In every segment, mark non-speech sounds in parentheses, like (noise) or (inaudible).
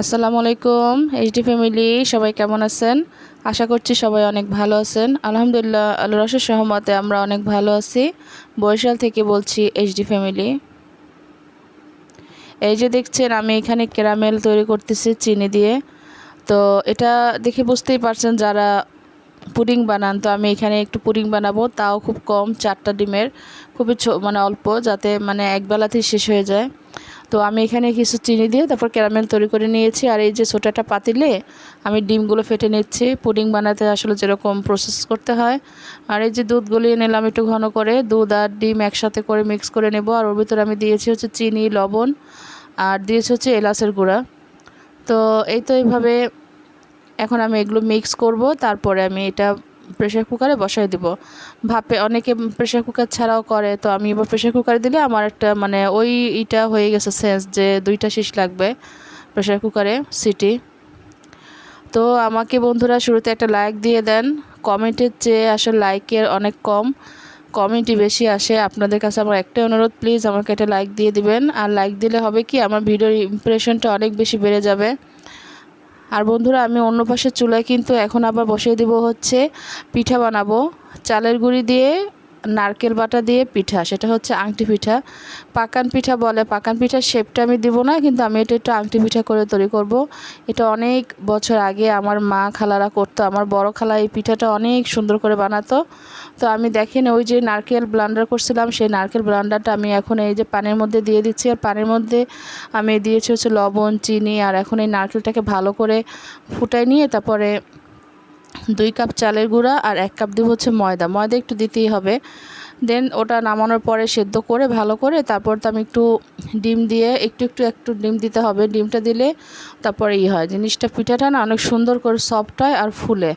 আসসালামু আলাইকুম HD family সবাই কেমন আছেন? আশা করছি সবাই অনেক ভালো আছেন। আলহামদুলিল্লাহ আল্লাহ রসের সহমতে আমরা অনেক ভালো আছি। বরিশাল থেকে বলছি এইচডি ফ্যামিলি এই যে দেখছেন, আমি এখানে ক্যারামেল তৈরি করতেছি চিনি দিয়ে। তো এটা দেখে বুঝতেই পারছেন যারা পুডিং বানান, তো আমি এখানে একটু পুডিং বানাবো। তাও খুব কম, চারটা ডিমের। খুবই মানে অল্প, যাতে মানে একবেলাতেই শেষ হয়ে যায়। তো আমি এখানে কিছু চিনি দিয়ে তারপর ক্যারামেল তৈরি করে নিয়েছি। আর এই যে ছোটাটা পাতিলে আমি ডিমগুলো ফেটে নিচ্ছি। পুডিং বানাতে আসলে যেরকম প্রসেস করতে হয়। আর এই যে দুধ গলিয়ে নিলাম একটু ঘন করে। দুধ আর ডিম একসাথে করে মিক্স করে নেব। আর ওর ভিতরে আমি দিয়েছি হচ্ছে চিনি, লবণ আর দিয়েছি হচ্ছে এলাচের গুঁড়া। তো এই তো এইভাবে এখন আমি এগুলো মিক্স করব। তারপরে আমি এটা প্রেশার কুকারে বসাই দিব। ভাপে অনেকে প্রেশার কুকার ছাড়াও করে, তো আমি এবার প্রেশার কুকারে দিলে আমার একটা মানে ওই ইটা হয়ে গেছে সেন্স যে দুইটা শীষ লাগবে প্রেশার কুকারে সিটি তো আমাকে বন্ধুরা শুরুতে একটা লাইক দিয়ে দেন। কমেন্টের চেয়ে আসলে লাইকের অনেক কম। কমেন্টই বেশি আসে। আপনাদের কাছে আমার একটাই অনুরোধ প্লিজ আমাকে একটা লাইক দিয়ে দিবেন। আর লাইক দিলে হবে কি, আমার ভিডিওর ইমপ্রেশনটা অনেক বেশি বেড়ে যাবে। আর বন্ধুরা, আমি অন্য পাশের চুলায় কিন্তু এখন আবার বসিয়ে দিব হচ্ছে পিঠা বানাবো। চালের গুঁড়ি দিয়ে নারকেল বাটা দিয়ে পিঠা, সেটা হচ্ছে আংটি পিঠা। পাকান পিঠা বলে, পাকান পিঠার শেপটা আমি দিব না, কিন্তু আমি এটা একটু আংটি পিঠা করে তৈরি করব। এটা অনেক বছর আগে আমার মা খালারা করতো, আমার বড় খালা এই পিঠাটা অনেক সুন্দর করে বানাতো। তো আমি দেখেন ওই যে নারকেল ব্লান্ডার করছিলাম, সেই নারকেল ব্লান্ডারটা আমি এখন এই যে পানির মধ্যে দিয়ে দিচ্ছি, আর পানির মধ্যে আমি দিয়েছি হচ্ছে লবণ, চিনি, আর এখন এই নারকেলটাকে ভালো করে ফুটাই নিয়ে তারপরে দুই কাপ চালের গুঁড়া আর এক কাপ দিব হচ্ছে ময়দা। ময়দা একটু দিতেই হবে। দেন ওটা নামানোর পরে সেদ্ধ করে, ভালো করে তারপর তো আমি একটু ডিম দিয়ে, একটু একটু একটু ডিম দিতে হবে। ডিমটা দিলে তারপরে ই হয়। জিনিসটা পিঠাটা না অনেক সুন্দর করে সফট হয় আর ফুলে।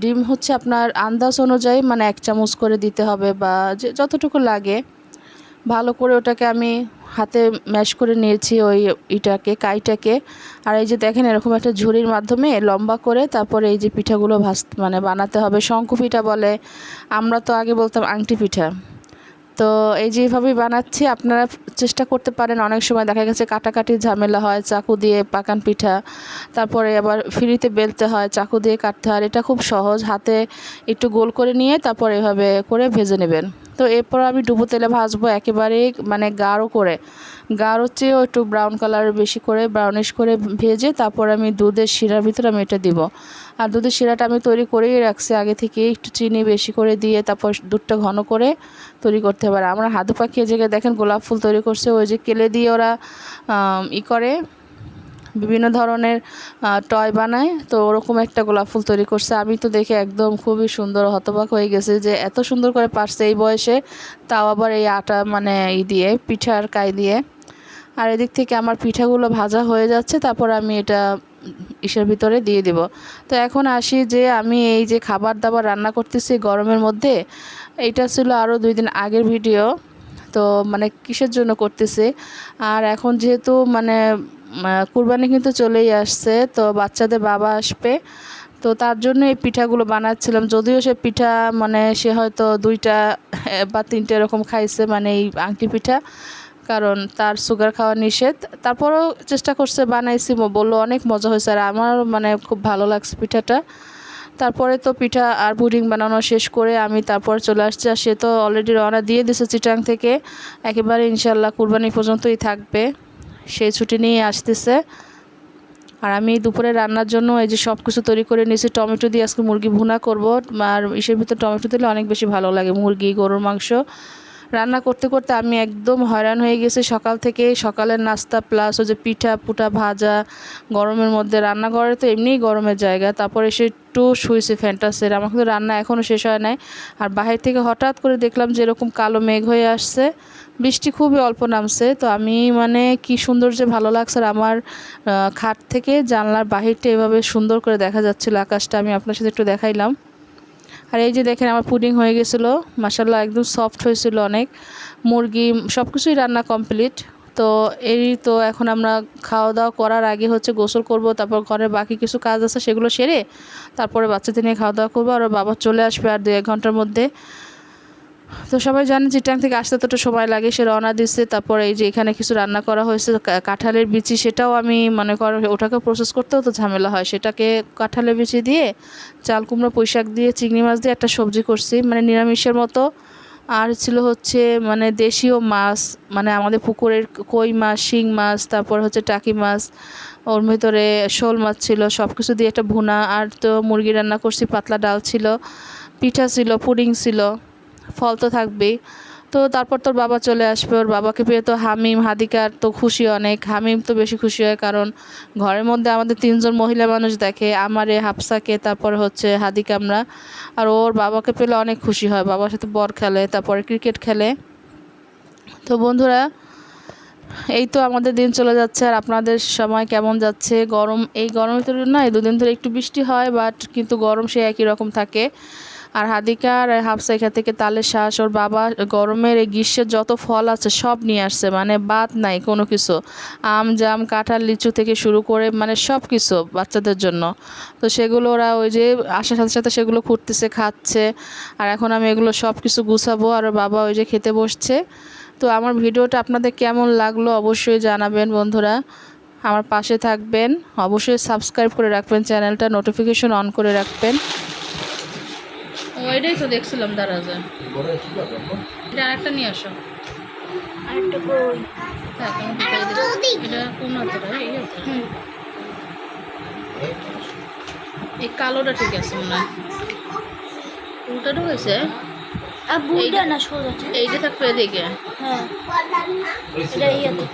ডিম হচ্ছে আপনার আন্দাজ অনুযায়ী মানে এক চামচ করে দিতে হবে বা যতটুকু লাগে। ভালো করে ওটাকে আমি হাতে ম্যাশ করে নিয়েছি ওই ইটাকে, কাইটাকে। আর এই যে দেখেন, এরকম একটা ঝুড়ির মাধ্যমে লম্বা করে তারপরে এই যে পিঠাগুলো ভাস মানে বানাতে হবে। শঙ্কু পিঠা বলে, আমরা তো আগে বলতাম আংটি পিঠা। তো এই যে এইভাবেই বানাচ্ছি, আপনারা চেষ্টা করতে পারেন। অনেক সময় দেখা গেছে কাটাকাটি ঝামেলা হয়, চাকু দিয়ে পাকান পিঠা, তারপরে আবার ফ্রিতে বেলতে হয়, চাকু দিয়ে কাটতে হয়। এটা খুব সহজ, হাতে একটু গোল করে নিয়ে তারপর এভাবে করে ভেজে নেবেন। তো এরপর আমি ডুবো তেলে ভাজবো একেবারে মানে গাঢ় করে। গাঢ় চেয়েও একটু ব্রাউন কালার বেশি করে ব্রাউনিশ করে ভেজে তারপর আমি দুধের শিরার ভিতরে আমি এটা দিব। আর দুধের শিরাটা আমি তৈরি করেই রাখছি, আগে থেকে একটু চিনি বেশি করে দিয়ে তারপর দুধটা ঘন করে তৈরি করতে পারে আমরা হাদু পাখি এই জায়গায় দেখেন গোলাপ ফুল তৈরি করছে, ওই যে কেলে দিয়ে ওরা ই করে। বিভিন্ন ধরনের টয় বানায়, তো ওরকম একটা গোলাপ ফুল তৈরি করছে। আমি তো দেখে একদম খুবই সুন্দর হতবাক হয়ে গেছে যে এত সুন্দর করে পারছে এই বয়সে, তাও আবার এই আটা মানে ই দিয়ে, পিঠার কাই দিয়ে। আর এদিক থেকে আমার পিঠাগুলো ভাজা হয়ে যাচ্ছে, তারপর আমি এটা ইসের ভিতরে দিয়ে দিব। তো এখন আসি যে আমি এই যে খাবার দাবার রান্না করতেছি গরমের মধ্যে এইটা ছিল আরও দুই দিন আগের ভিডিও। তো মানে কিসের জন্য করতেছে? আর এখন যেহেতু মানে কুরবানি কিন্তু চলেই আসছে, তো বাচ্চাদের বাবা আসবে। তো তার জন্য এই পিঠাগুলো বানাচ্ছিলাম। যদিও সে পিঠা মানে সে হয়তো দুইটা (laughs) বা তিনটে এরকম খাইছে মানে এই আংটি পিঠা, কারণ তার সুগার খাওয়া নিষেধ। তারপরেও চেষ্টা করছে, বানাইছি বলল অনেক মজা হয়েছে। আর আমার মানে খুব ভালো লাগছে পিঠাটা। তারপরে তো পিঠা আর পুডিং বানানো শেষ করে আমি তারপর চলে আসছি, আর সে তো অলরেডি রওনা দিয়ে দিছে চিটাং থেকে। একেবারে ইনশাল্লাহ কুরবানি পর্যন্তই থাকবে। সেই ছুটি নিয়ে আসতেছে। আর আমি দুপুরে রান্নার জন্য এই যে সব কিছু তৈরি করে নিয়েছি, টমেটো দিয়ে আজকে মুরগি ভুনা করব। আর ইসের ভিতরে টমেটো দিলে অনেক বেশি ভালো লাগে, মুরগি, গরুর মাংস। রান্না করতে করতে আমি একদম হয়রান হয়ে গেছি। সকাল থেকে সকালের নাস্তা প্লাস ওই যে পিঠা পুটা ভাজা, গরমের মধ্যে রান্না করে তো এমনিই গরমের জায়গা। তারপর এসে একটু শুয়েছি ফ্যান্টাসের আমার কিন্তু রান্না এখনও শেষ হয় নাই। আর বাহির থেকে হঠাৎ করে দেখলাম যে এরকম কালো মেঘ হয়ে আসছে। বৃষ্টি খুবই অল্প নামছে। তো আমি মানে কি সুন্দর যে ভালো লাগছে আর আমার খাট থেকে জানলার বাহিরটা এভাবে সুন্দর করে দেখা যাচ্ছিল। আকাশটা আমি আপনার সাথে একটু দেখাইলাম। আর এই যে দেখেন আমার পুডিং হয়ে গেছিল মাসাল্লাহ একদম সফট হয়েছিল অনেক। মুরগি সব কিছুই রান্না কমপ্লিট তো এই তো এখন আমরা খাওয়া দাওয়া করার আগে হচ্ছে গোসল করব, তারপর ঘরের বাকি কিছু কাজ আছে সেগুলো সেরে তারপরে বাচ্চাদের নিয়ে খাওয়া দাওয়া করব, আর বাবা চলে আসবে আর দু এক ঘণ্টার মধ্যে। তো সবাই জানে চিটাং থেকে আসতে তো সময় লাগে, সে রওনা দিচ্ছে তারপর এই যে এখানে কিছু রান্না করা হয়েছে কাঁঠালের বিচি, সেটাও আমি মনে করো, ওটাকে প্রসেস করতেও তো ঝামেলা হয়। সেটাকে কাঁঠালের বিচি দিয়ে, চাল কুমড়ো, পুঁইশাক দিয়ে, চিংড়ি মাছ দিয়ে একটা সবজি করছি। মানে নিরামিষের মতো। আর ছিল হচ্ছে মানে দেশীয় মাছ মানে আমাদের পুকুরের কই মাছ, শিং মাছ, তারপর হচ্ছে টাকি মাছ, ওর ভিতরে শোল মাছ ছিল সব কিছু দিয়ে একটা ভুনা, আর তো মুরগি রান্না করছি, পাতলা ডাল ছিল, পিঠা ছিল, পুডিং ছিল। ফল তো থাকবেই। তো তারপর তোর বাবা চলে আসবে, ওর বাবাকে পেয়ে তো হামিম, হাদিকার তো খুশি অনেক। হামিম তো বেশি খুশি হয় কারণ ঘরের মধ্যে আমাদের তিনজন মহিলা মানুষ দেখে, আমারে হাফসাকে, তারপর হচ্ছে হাদিকা আমরা। আর ওর বাবাকে পেলে অনেক খুশি হয়, বাবার সাথে বল খেলে, তারপরে ক্রিকেট খেলে। তো বন্ধুরা, এই তো আমাদের দিন চলে যাচ্ছে আর আপনাদের সময় কেমন যাচ্ছে? গরম, এই গরমের তো না এই দুদিন ধরে একটু বৃষ্টি হয় বাট কিন্তু গরম সে একই রকম থাকে। আর হাদিকা আর হাফসা এখান থেকে তালের শ্বাস ওর বাবা গরমের এই গ্রীষ্মের যত ফল আছে সব নিয়ে আসছে মানে বাদ নাই কোনো কিছু। আম, জাম, কাঁঠাল, লিচু থেকে শুরু করে মানে সব কিছু বাচ্চাদের জন্য। তো সেগুলো ওরা ওই যে আসার সাথে সাথে সেগুলো খুঁড়তেছে, খাচ্ছে। আর এখন আমি এগুলো সব কিছু গুছাবো আর বাবা ওই যে খেতে বসছে। তো আমার ভিডিওটা আপনাদের কেমন লাগল অবশ্যই জানাবেন বন্ধুরা। আমার পাশে থাকবেন। অবশ্যই সাবস্ক্রাইব করে রাখবেন, চ্যানেলটা নোটিফিকেশন অন করে রাখবেন। ওইটাই তো দেখছিলাম করবে এটা আরেকটা নিয়ে আসো। আরেকটা কই? থাক, আমি এটা কোন হাতে এই? এই কালোটা ঠিক আছে মনে হয়। উল্টাটা হয়েছে। আর বুড়া না সোজা এইটা থাকবে এদিকে। হ্যাঁ। এটা ইয়েতে।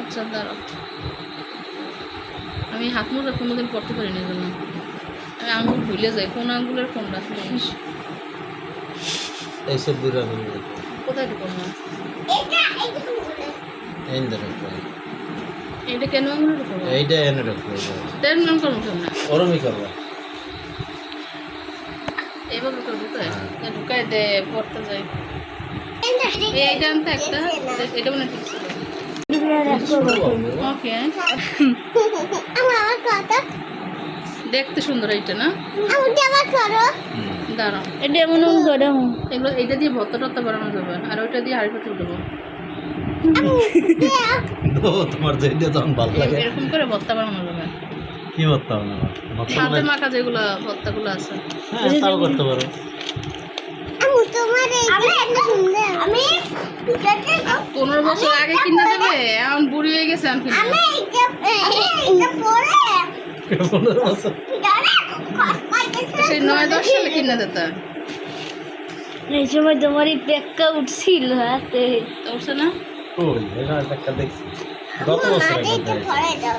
আচ্ছা দাঁড়াও। আমি হাত মোজা কোনোদিন পড়তে পারিনি জন্য আমি আঙ্গুল ভুলে যাই কোন আঙ্গুলের কোনটা জিনিস এইসব দূরে দূরে কোথায় কেন আঙ্গুলে ঢুকবো এইটা এনে রাখবে তেল নাম করব কেমন ওরমই করবে। এইভাবে করে ঢুকায় ঢুকায় দে পড়তে যাই। এইটা আনতে একটা এটা মনে ঠিক ছিল। ওকে আমার কথা? দেখতে সুন্দর এইটা না? দাঁড়াও। এটা মনে করে এগুলো এইটা দিয়ে ভর্তা টত্তা বানানো যাবে আর ওইটা দিয়ে হাড়ি পাতিল দেবো। তো তোমার যেটা তখন ভালো লাগে। এরকম করে ভর্তা বানানো যাবে। কি হবে। মাখা যেগুলো ভর্তাগুলো আছে। হ্যাঁ তাও করতে পারো। আমি তোমার আমি একটা সুন্দর আমি পনেরো বছর আগে কিনে দেবে এখন বুড়ি হয়ে গেছে আমি সেই নয় দশ সালে কিনে দিতে। এই সময় তোমার এই পেক্কা উঠছিল হাতে। উঠছে না ওই দেখছি। গত বছর।